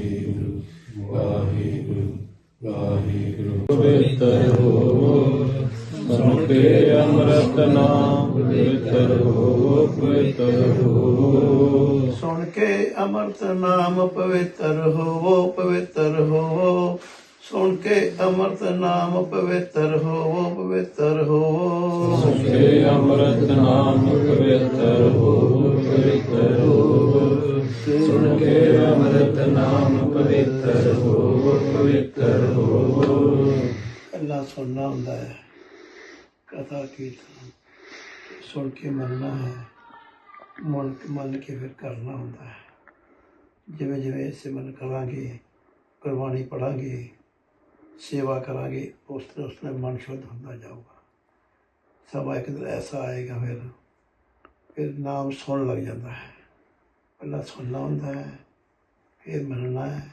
ਵਾਹਿਗੁਰੂ ਵਾਹਿਗੁਰੂ ਵਾਹਿਗੁਰੂ। ਪਵਿੱਤਰ ਹੋ ਸੁਣ ਕੇ ਅੰਮ੍ਰਿਤ ਨਾਮ ਪਵਿੱਤਰ ਹੋ ਪਵਿੱਤਰ ਹੋ ਸੁਣ ਕੇ ਅਮਰਤ ਨਾਮ ਪਵਿੱਤਰ ਹੋਵੋ ਪਵਿੱਤਰ ਹੋਵੋ। ਸੁਣ ਕੇ ਅਮਰਤ ਨਾਮ ਪਵਿੱਤਰ ਹੋਵੋ ਪਵਿੱਤਰ ਹੋਵੋ। ਸੁਣ ਕੇ ਅੰਮ੍ਰਿਤ ਨਾਮ ਪਵਿੱਤਰ ਹੋ ਪਵਿੱਤਰ ਸੁਣ ਕੇ ਅੰਮ੍ਰਿਤ ਨਾਮ ਪਵਿੱਤਰ ਹੋ ਪਵਿੱਤਰ ਹੋ ਅੱਲਾ ਸੁਣਨਾ ਹੁੰਦਾ ਹੈ, ਕਥਾ ਕੀਰਤਨ, ਸੁਣ ਕੇ ਮੰਨਣਾ ਹੈ, ਮਨ ਮੰਨ ਕੇ ਫਿਰ ਕਰਨਾ ਹੁੰਦਾ ਹੈ। ਜਿਵੇਂ ਜਿਵੇਂ ਸਿਮਰਨ ਕਰਾਂਗੇ ਗੁਰਬਾਣੀ ਪੜਾਂਗੇ ਸੇਵਾ ਕਰਾਂਗੇ, ਉਸ ਤਰ੍ਹਾਂ ਉਸ ਤਰ੍ਹਾਂ ਮਨ ਸ਼ੁੱਧ ਹੁੰਦਾ ਜਾਊਗਾ। ਸਮਾਂ ਇੱਕ ਦਿਨ ਐਸਾ ਆਏਗਾ ਫਿਰ ਫਿਰ ਨਾਮ ਸੁਣ ਲੱਗ ਜਾਂਦਾ ਹੈ। ਪਹਿਲਾਂ ਸੁਣਨਾ ਹੁੰਦਾ ਹੈ, ਫਿਰ ਮੰਨਣਾ ਹੈ,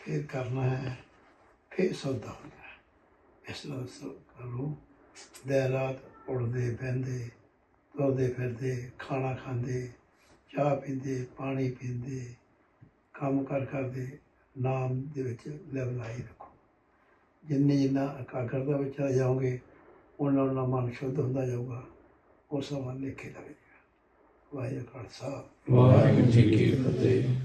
ਫਿਰ ਕਰਨਾ ਹੈ, ਫਿਰ ਸੌਦਾ ਹੁੰਦਾ ਹੈ। ਇਸ ਤਰ੍ਹਾਂ ਸੋ ਕਰੋ। ਦਿਨ ਰਾਤ ਉੜਦੇ ਬਹਿੰਦੇ, ਤੁਰਦੇ ਫਿਰਦੇ, ਖਾਣਾ ਖਾਂਦੇ, ਚਾਹ ਪੀਂਦੇ, ਪਾਣੀ ਪੀਂਦੇ, ਕੰਮ ਕਰ ਕਰਦੇ, ਨਾਮ ਦੇ ਵਿੱਚ ਲਿਵ ਲਾਈ ਰੱਖੋ। ਜਿੰਨੇ ਜਿੰਨਾ ਇਕਾਗਰਤਾ ਵਿੱਚ ਆ ਜਾਓਗੇ, ਉਹਨਾਂ ਉਹਨਾਂ ਮਨ ਸ਼ੁੱਧ ਹੁੰਦਾ ਜਾਊਗਾ ਉਸ ਸਮਾਂ ਲੇਖੇ ਲੱਗ ਜਾਏਗਾ ਵਾਹਿਗੁਰੂ ਖਾਲਸਾ। ਵਾਹਿਗੁਰੂ ਜੀ ਕੀ ਫਤਿਹ।